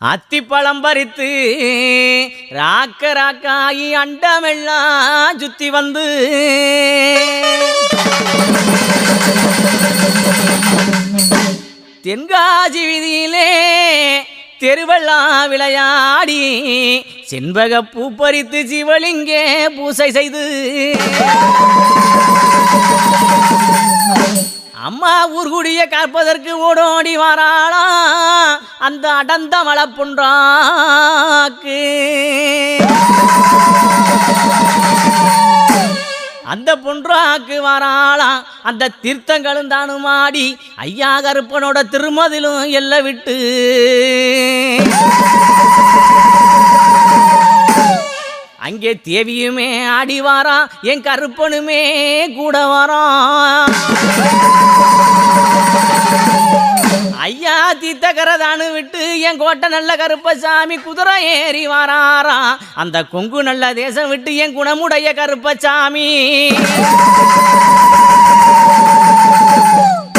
அத்திப்பழம் பறித்து ராக்க ராக்காயி அண்டமெல்லாம் சுத்தி வந்து. தென்காசி வீதியிலே தெருவெல்லாம் விளையாடி செண்பக பூ பறித்து சிவலிங்கே பூசை செய்து. அம்மா ஊர்குடிய காப்பதற்கு ஓடோடி வராளாம் அந்த அடந்த மலப்புன்றாக்கு. அந்த பொன்றாக்கு வராளாம் அந்த தீர்த்தங்களும் தானுமாடி ஐயா கருப்பனோட திருமதிலும் எல்லை விட்டு. அங்கே தேவியுமே ஆடி வாரா என் கருப்பனுமே கூட வாரான் தீத்த கரதானு விட்டு என் கோட்டை நல்ல கருப்பசாமி குதிரை ஏறி வராரா? அந்த கொங்கு நல்ல தேசம் விட்டு என் குணமுடைய கருப்பசாமி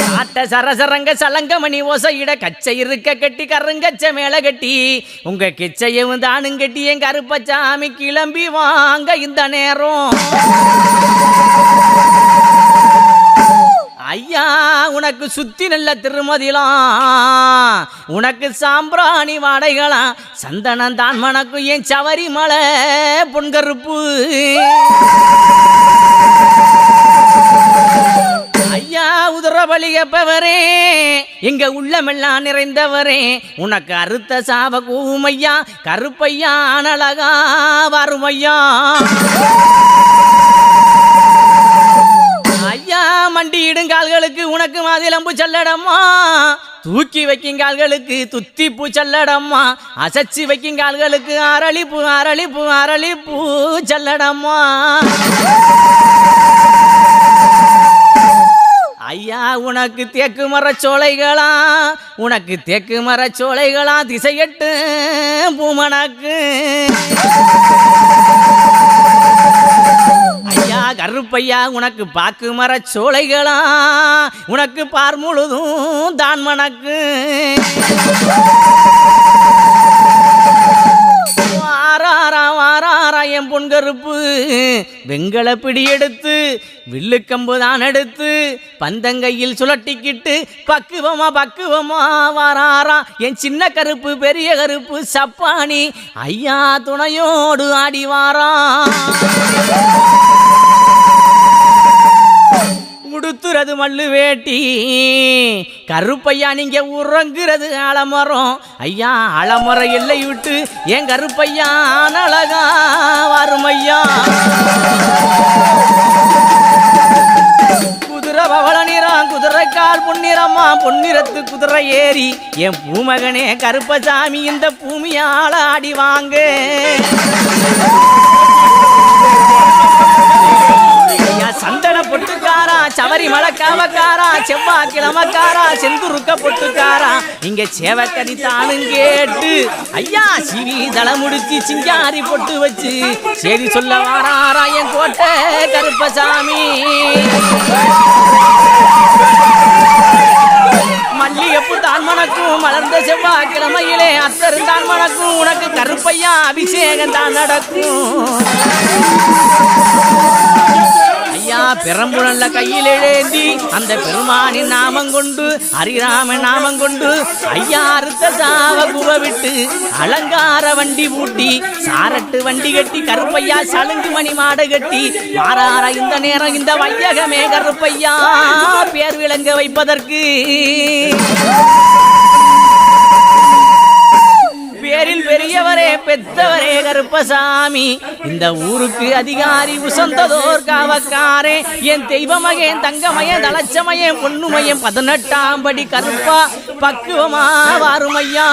காட்ட சரசரங்க சலங்கமணி ஓசையிட கச்சை இருக்க கட்டி கருங்கச்ச மேல கட்டி. உங்க கிச்சையவும் தானும் கட்டி என் கருப்பச்சாமி கிளம்பி வாங்க இந்த நேரம். ஐயா உனக்கு சுத்தி நல்ல திருமதிலாம். உனக்கு சாம்பிராணி வாடைகளாம். சந்தனம் தான் மணக்கும் என் சவரிமலை பொன்கருப்பு ஐயா உதரபலி எப்பவரே எங்க உள்ளமெல்லாம் நிறைந்தவரே. உனக்கு அறுத்த சாப கூமையா கருப்பையா அனலகா வறுமையா மண்டி இடுங்கால்களுக்கு கால்களுக்கு உனக்கு மாதிலம்பு செல்லடம்மா. தூக்கி வைக்கும் கால்களுக்கு துத்திப்பூ செல்லடம்மா. அசச்சி வைக்கும் கால்களுக்கு அரளிப்பூ அரளிப்பூ அரளிப்பூ செல்லடம்மா. ஐயா உனக்கு தேக்கு மரச்சோலைகளா உனக்கு தேக்கு மரச்சோலைகளா திசையட்டு பூமணக்கு. ஐயா கருப்பையா உனக்கு பாக்கு மர சோலைகளா? உனக்கு பார் முழுதும் தான் மனக்கு ஆறார என் பொன்கருப்பு வெங்கல பிடி எடுத்து வில்லுக்கம்பு தான் எடுத்து பந்தங்கையில் சுழட்டிக்கிட்டு பக்குவமா பக்குவமா வாராரா. என் சின்ன கருப்பு பெரிய கருப்பு சப்பானி ஐயா துணையோடு ஆடி கொடுத்துறது மல்லு வேட்டி. கருப்பையா நீங்க உறங்குறது ஆலமரம் ஐயா ஆலமரம் இல்லை விட்டு ஏன் கருப்பையா அழகா வறுமையா குதிரை பவள நிறம் குதிரை கால் பொன்னிறமா பொன்னிறத்து குதிரை ஏறி என் பூமகனே கருப்பசாமி இந்த பூமியால் ஆடி வாங்க. பொட்டுக்காரா சவரி மலக்காவக்காரா செவ்வா கிழமக்காரா செந்துருக்க பொட்டுக்காரா இங்க சேவக்கடி தானும் கேட்டு ஐயா சிவி தலை முடிச்சு சிங்காரி பொட்டு வச்சு. சரி சொல்ல வாராரா என் கோட்டை கருப்பசாமி. மல்லிகைப்பூ தான் மணக்கும் மலர்ந்த செவ்வாய் கிழமையிலே அத்தருந்தான் மணக்கும். உனக்கு கருப்பையா அபிஷேகம் தான் நடக்கும். பெரம்புழல்ல கையில் எழுதி அந்த பெருமானின் நாமம் கொண்டு ஹரிராம நாமம் கொண்டு ஐயா அறுத்த சாவ குவ விட்டு அலங்கார வண்டி பூட்டி சாரட்டு வண்டி கட்டி கருப்பையா சலுங்கு மணி மாடு கட்டி மாறார இந்த நேரம் இந்த வையகமே கருப்பையா பேர் விளங்க வைப்பதற்கு பெத்தவரே கருப்பசாமி இந்த ஊருக்கு அதிகாரி உசந்ததோர் காவக்காரே என் தெய்வமகன் தங்கமயன் தலச்சமயன் பொண்ணுமயன் பதினெட்டாம் படி கருப்பா பக்குவமா வாருமையா.